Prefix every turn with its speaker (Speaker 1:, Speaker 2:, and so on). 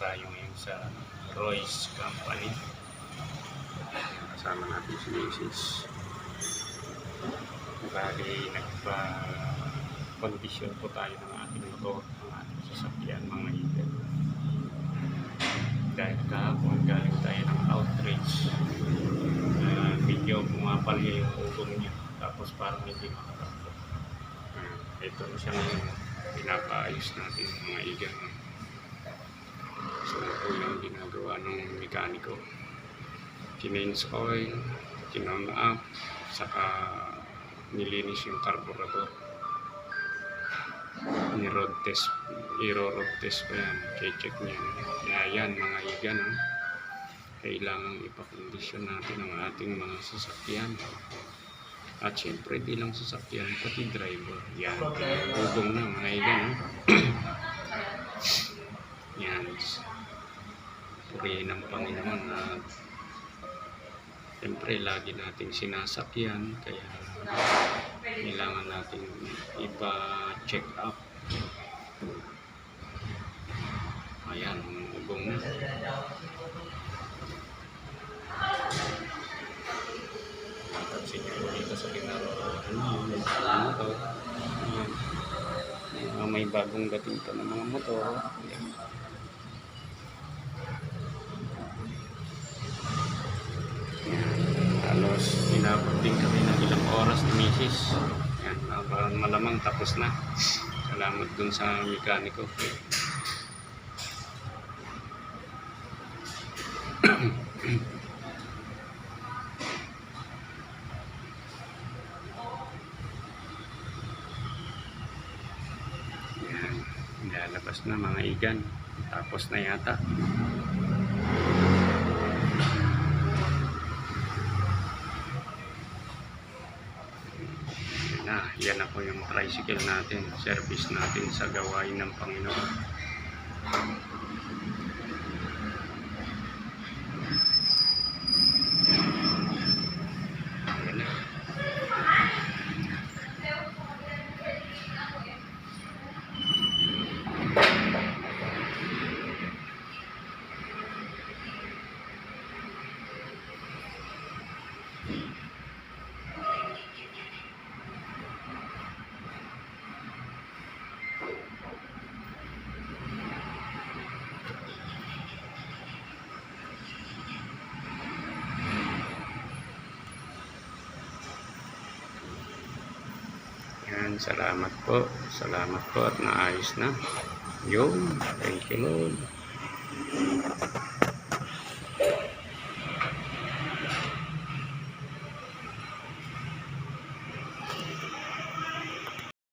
Speaker 1: tayo ngayon sa Royce Company. Kasama natin si Mrs. Bali, nagpa-condition po tayo ng ating motor, ng ating sasakyan, mga ilan. Dahil kahapon galing tayo ng outreach. Uh, video pumapalya yung ugong niya. Tapos parang hindi makatakbo. Uh, ito na siya ngayon. Pinapaayos natin mga igan. So, ito yung ginagawa ng mekaniko. Change oil, tinon up, saka nilinis yung carburetor. Ni-road test, i-road test pa yan. Check niya. Kaya yan mga igan. ah. Kailangan ipakondisyon natin ang ating mga sasakyan. At syempre, di lang sasakyan, pati driver. Yan, gugong na mga igan. ah. Yan. Purihin ng Panginoon at siyempre lagi nating sinasakyan kaya kailangan natin ipa-check up. Ayan, ugong na. Pansin nyo dito sa ginagawa. Ano. Ah, may bagong dating pa ng mga motor. Ayan. Halos inabot din kami ng ilang oras ni Mrs. Yan, ah, parang malamang tapos na. Salamat dun sa mekaniko. Yan, ilalabas na mga igan. Tapos na yata. Yan po yung tricycle natin. Service natin sa gawain ng Panginoon. Yan, salamat po. Salamat po at naayos na. Yun, thank you Lord.